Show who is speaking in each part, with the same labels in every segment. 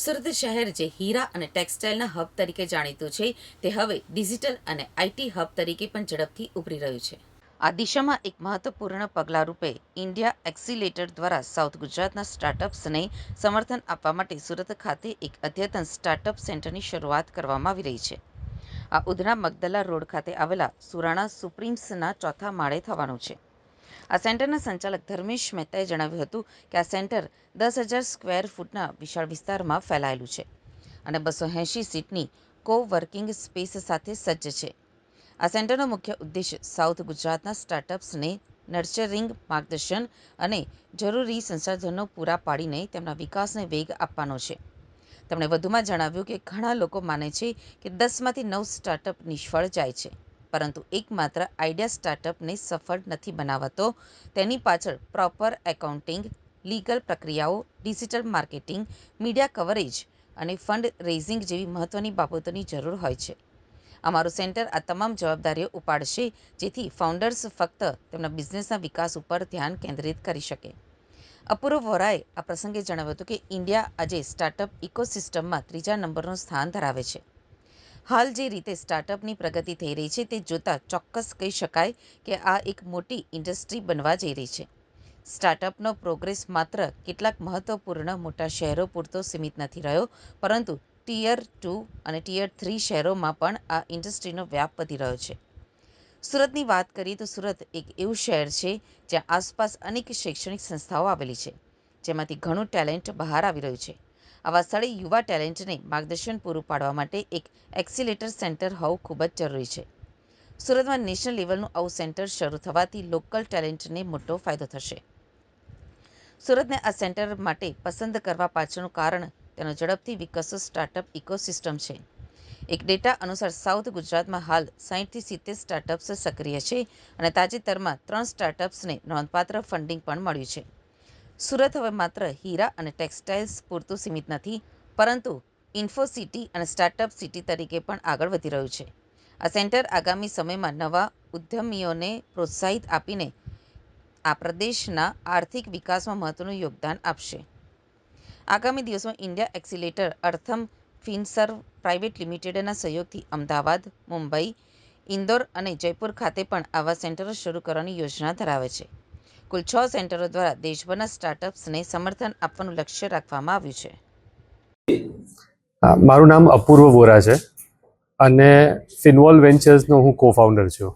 Speaker 1: સુરત શહેર જે હીરા અને ટેક્સટાઇલના હબ તરીકે જાણીતું છે, તે હવે ડિજિટલ અને આઈટી હબ તરીકે પણ ઝડપથી ઉભરી રહ્યું છે. આ દિશામાં એક મહત્વપૂર્ણ પગલાં રૂપે ઇન્ડિયા એક્સિલેટર દ્વારા સાઉથ ગુજરાતના સ્ટાર્ટઅપ્સને સમર્થન આપવા માટે સુરત ખાતે એક અદ્યતન સ્ટાર્ટઅપ સેન્ટરની શરૂઆત કરવામાં આવી રહી છે. આ ઉધના મગદલા રોડ ખાતે આવેલા સુરાણા સુપ્રીમ્સના ચોથા માળે થવાનું છે. આ સેન્ટરના સંચાલક ધર્મેશ મહેતાએ જણાવ્યું હતું કે આ સેન્ટર દસ હજાર સ્ક્વેર ફૂટના વિશાળ વિસ્તારમાં ફેલાયેલું છે અને બસો એંશી સીટની કો વર્કિંગ સ્પેસ સાથે સજ્જ છે. આ સેન્ટરનો મુખ્ય ઉદ્દેશ સાઉથ ગુજરાતના સ્ટાર્ટઅપ્સને નર્ચરિંગ માર્ગદર્શન અને જરૂરી સંસાધનો પૂરા પાડીને તેમના વિકાસને વેગ આપવાનો છે. તેમણે વધુમાં જણાવ્યું કે ઘણા લોકો માને છે કે દસમાંથી નવ સ્ટાર્ટઅપ નિષ્ફળ જાય છે. પરંતુ એકમાત્ર આઈડિયા સ્ટાર્ટઅપને સફળ નથી બનાવતો. તેની પાછળ પ્રોપર એકાઉન્ટિંગ, લીગલ પ્રક્રિયાઓ, ડિજિટલ માર્કેટિંગ, મીડિયા કવરેજ અને ફંડ રેઇઝિંગ જેવી મહત્વની બાબતોની જરૂર હોય છે. અમારું સેન્ટર આ તમામ જવાબદારીઓ ઉપાડશે જેથી ફાઉન્ડર્સ ફક્ત તેમના બિઝનેસના વિકાસ ઉપર ધ્યાન કેન્દ્રિત કરી શકે. અપૂર્વ વોરાએ આ પ્રસંગે જણાવ્યું હતું કે ઇન્ડિયા આજે સ્ટાર્ટઅપ ઇકોસિસ્ટમમાં ત્રીજા નંબરનું સ્થાન ધરાવે છે. હાલ જે રીતે સ્ટાર્ટઅપની પ્રગતિ થઈ રહી છે તે જોતાં ચોક્કસ કહી શકાય કે આ એક મોટી ઇન્ડસ્ટ્રી બનવા જઈ રહી છે. સ્ટાર્ટઅપનો પ્રોગ્રેસ માત્ર કેટલાક મહત્વપૂર્ણ મોટા શહેરો પૂરતો સીમિત નથી રહ્યો, પરંતુ ટિયર ટુ અને ટિયર થ્રી શહેરોમાં પણ આ ઇન્ડસ્ટ્રીનો વ્યાપ વધી રહ્યો છે. સુરતની વાત કરીએ તો સુરત એક એવું શહેર છે જ્યાં આસપાસ અનેક શૈક્ષણિક સંસ્થાઓ આવેલી છે, જેમાંથી ઘણું ટેલેન્ટ બહાર આવી રહ્યું છે. આવા સ્થળે યુવા ટેલેન્ટને માર્ગદર્શન પૂરું પાડવા માટે એક એક્સિલેટર સેન્ટર હોવું ખૂબ જ જરૂરી છે. સુરતમાં નેશનલ લેવલનું આવું સેન્ટર શરૂ થવાથી લોકલ ટેલેન્ટને મોટો ફાયદો થશે. સુરતને આ સેન્ટર માટે પસંદ કરવા પાછળનું કારણ તેનો ઝડપથી વિકસો સ્ટાર્ટઅપ ઇકોસિસ્ટમ છે. એક ડેટા અનુસાર સાઉથ ગુજરાતમાં હાલ સાહીઠથી સિત્તેર સ્ટાર્ટઅપ્સ સક્રિય છે અને તાજેતરમાં ત્રણ સ્ટાર્ટઅપ્સને નોંધપાત્ર ફંડિંગ પણ મળ્યું છે. સુરત હવે માત્ર હીરા અને ટેક્સટાઇલ્સ પૂરતું સીમિત નથી, પરંતુ ઇન્ફોસિટી અને સ્ટાર્ટઅપ સિટી તરીકે પણ આગળ વધી રહ્યું છે. આ સેન્ટર આગામી સમયમાં નવા ઉદ્યમીઓને પ્રોત્સાહિત આપીને આ પ્રદેશના આર્થિક વિકાસમાં મહત્વનું યોગદાન આપશે. આગામી દિવસોમાં India accelerator Artham Finserv private લિમિટેડના સહયોગથી અમદાવાદ, મુંબઈ, ઇન્દોર અને જયપુર ખાતે પણ આવા સેન્ટરો શરૂ કરવાની યોજના ધરાવે છે. કુલ છ સેન્ટરો દ્વારા દેશભરના સ્ટાર્ટઅપ્સને સમર્થન આપવાનું લક્ષ્ય રાખવામાં આવ્યું છે.
Speaker 2: મારું નામ અપૂર્વ વોરા છે અને ફિનવોલ વેન્ચર્સનો હું કો ફાઉન્ડર છું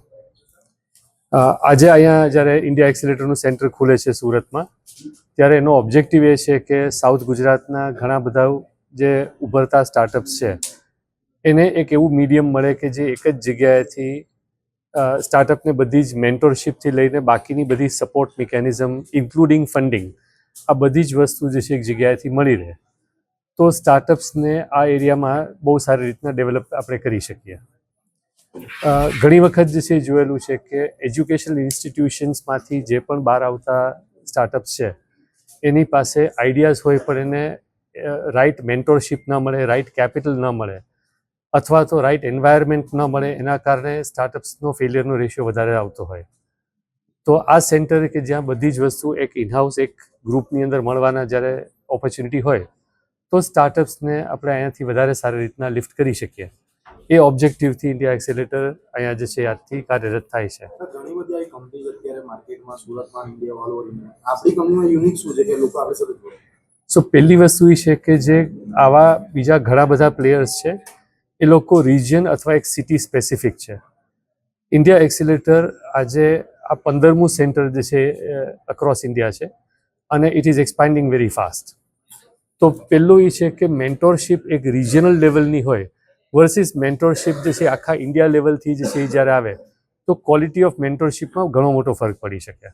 Speaker 2: આજે અહીંયા જ્યારે ઇન્ડિયા એક્સિલેટરનું સેન્ટર ખુલે છે સુરતમાં, ત્યારે એનો ઓબ્જેક્ટિવ એ છે કે સાઉથ ગુજરાતના ઘણા બધા જે ઉભરતા સ્ટાર્ટઅપ્સ છે, એને એક એવું મીડિયમ મળે કે જે એક જ જગ્યાએથી સ્ટાર્ટઅપને બધી જ મેન્ટોરશિપથી લઈને બાકીની બધી સપોર્ટ મિકેનિઝમ ઇન્ક્લુડિંગ ફંડિંગ આ બધી જ વસ્તુ જે છે એક જગ્યાએથી મળી રહે. તો સ્ટાર્ટઅપ્સને આ એરિયામાં બહુ સારી રીતના ડેવલપ આપણે કરી શકીએ. ઘણી વખત જે છે જોયેલું છે કે એજ્યુકેશનલ ઇન્સ્ટિટ્યુશન્સમાંથી જે પણ બહાર આવતા સ્ટાર્ટઅપ્સ છે, એની પાસે આઈડિયાઝ હોય પણ એને રાઇટ મેન્ટોરશિપ ન મળે રાઇટ કેપિટલ ન મળે. અથવા તો રાઇટ એન્વાયરમેન્ટ ન મળે એના કારણે સ્ટાર્ટઅપ્સનો ફેલિયરનો રેશિયો વધારે આવતો હોય. તો આ સેન્ટર કે જ્યાં બધી જ વસ્તુ એક ઇનહાઉસ એક ગ્રુપની અંદર મળવાના જ્યારે ઓપોર્ચ્યુનિટી હોય તો સ્ટાર્ટઅપ્સને આપણે અહીંયાથી વધારે સારી રીતના લિફ્ટ કરી શકીએ. એ ઓબ્જેક્ટિવથી ઇન્ડિયા એક્સેલેટર અહીંયા જે છે આજથી કાર્યરત થાય છે.
Speaker 3: ઘણી બધી આવી કંપનીઝ અત્યારે માર્કેટમાં સુરતમાં ઇન્ડિયા ઓલ આપણી કંપનીમાં યુનિક શું છે કે લોકો આપણી સાથે
Speaker 2: સો પહેલી વસ્તુ એ છે કે જે આવા બીજા ઘણા બધા પ્લેયર્સ છે એ લોકો રિજિયન અથવા એક સિટી સ્પેસિફિક છે. ઇન્ડિયા એક્સિલેટર આજે આ પંદરમું સેન્ટર જે છે અક્રોસ ઇન્ડિયા છે અને it is expanding very fast તો પહેલું એ છે કે મેન્ટોરશિપ એક રિજિયનલ લેવલની હોય વર્સિસ મેન્ટોરશિપ જે છે, આખા ઇન્ડિયા લેવલથી જે છે એ જ્યારે આવે તો ક્વોલિટી ઓફ મેન્ટોરશિપમાં ઘણો મોટો ફરક પડી શકે.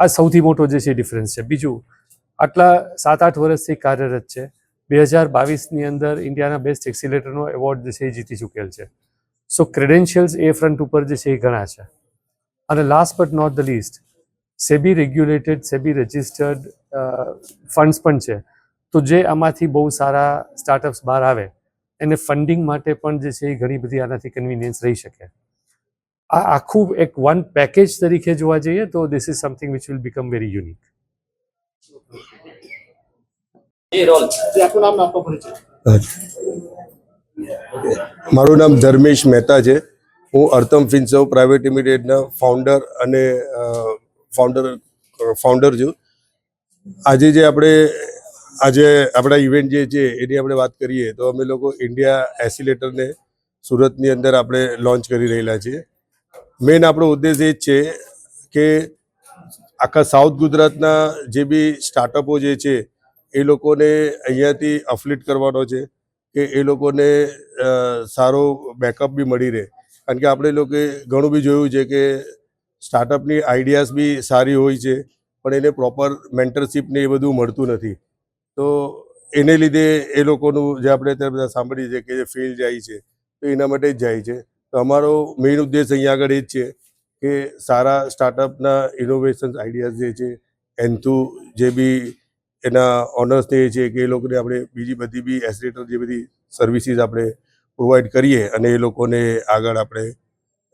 Speaker 2: આ સૌથી મોટો જે છે ડિફરન્સ છે. બીજું, આટલા સાત આઠ વર્ષથી કાર્યરત છે. બે હજાર બાવીસની અંદર ઇન્ડિયાના બેસ્ટ એક્સિલેટરનો એવોર્ડ જે છે એ જીતી ચૂકેલ છે. સો ક્રેડેન્શિયલ્સ એ ફ્રન્ટ ઉપર જે છે એ ઘણા છે. અને last but not the least SEBI regulated SEBI registered funds પણ છે. તો જે આમાંથી બહુ સારા સ્ટાર્ટઅપ્સ બહાર આવે, એને ફંડિંગ માટે પણ જે છે એ ઘણી બધી આનાથી કન્વિનિયન્સ રહી શકે. આ આખું એક વન પેકેજ તરીકે જોવા જઈએ તો this is something which will become very unique
Speaker 3: જે આપનું નામ ને આપનો પરિચય
Speaker 4: મારું નામ ધર્મેશ મહેતા છે. હું અર્થમ ફિન્સવ પ્રાઇવેટ લિમિટેડના ફાઉન્ડર અને ફાઉન્ડર ફાઉન્ડર છું. આજે જે આપણે આજે આપણા ઇવેન્ટ જે છે એની આપણે વાત કરીએ તો અમે લોકો ઇન્ડિયા એસિલેટરને સુરતની અંદર આપણે લોન્ચ કરી રહેલા છીએ. મેઇન આપણો ઉદ્દેશ એ જ છે કે આખા સાઉથ ગુજરાતના જે બી સ્ટાર્ટઅપો જે છે એ લોકોને અહીંયાથી અફલિટ કરવાનો છે કે એ લોકોને સારો બેકઅપ બી મળી રહે. કારણ કે આપણે લોકોએ ઘણું બી જોયું છે કે સ્ટાર્ટઅપની આઈડિયાઝ બી સારી હોય છે, પણ એને પ્રોપર મેન્ટરશીપને એ બધું મળતું નથી. તો એને લીધે એ લોકોનું જે આપણે અત્યારે બધા સાંભળીએ છીએ કે જે ફેલ જાય છે, તો એના માટે જ જાય છે. તો અમારો મેઇન ઉદ્દેશ અહીંયા આગળ એ જ છે કે સારા સ્ટાર્ટઅપના ઇનોવેશન આઈડિયાઝ જે છે, એન્થુ જે બી એના ઓનર્સ એ છે કે એ લોકોને આપણે બીજી બધી બી એસરેટર જે બધી સર્વિસીસ આપણે પ્રોવાઈડ કરીએ અને એ લોકોને આગળ આપણે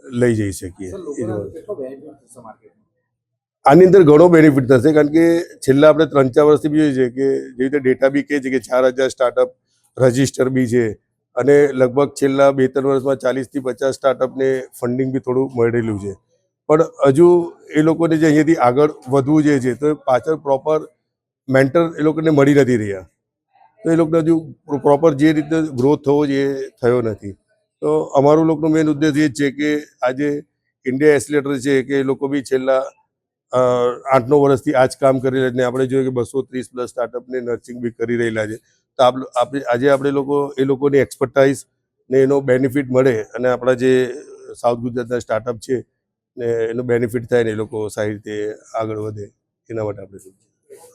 Speaker 4: લઈ જઈ શકીએ. આની અંદર ઘણો બેનિફિટ થશે કારણ કે છેલ્લા આપણે ત્રણ ચાર વર્ષથી બી જોઈએ છે કે જેવી રીતે ડેટા બી કહે છે કે ચાર હજાર સ્ટાર્ટઅપ રજિસ્ટર બી છે અને લગભગ છેલ્લા બે ત્રણ વર્ષમાં ચાલીસથી પચાસ સ્ટાર્ટઅપને ફંડિંગ બી થોડું મળેલું છે. પણ હજુ એ લોકોને જે અહીંયાથી આગળ વધવું જે છે તો પાછળ પ્રોપર મેન્ટર એ લોકોને મળી નથી રહ્યા. તો એ લોકોને હજુ પ્રોપર જે રીતે ગ્રોથ થવો જોઈએ થયો નથી. તો અમારું લોકોનો મેઇન ઉદ્દેશ એ જ છે કે આજે ઇન્ડિયા એસ્લેટર છે કે એ લોકો બી છેલ્લા આઠ નવ વર્ષથી આ જ કામ કરી રહ્યા છે આપણે જોઈએ કે બસો ત્રીસ પ્લસ સ્ટાર્ટઅપને નર્સિંગ બી કરી રહેલા છે. તો આપ આપણે આજે આપણે લોકો, એ લોકોની એક્સપર્ટાઇઝ ને એનો બેનિફિટ મળે અને આપણા જે સાઉથ ગુજરાતના સ્ટાર્ટઅપ છે ને એનો બેનિફિટ થાય ને એ લોકો સારી રીતે આગળ વધે. એના માટે આપણે શું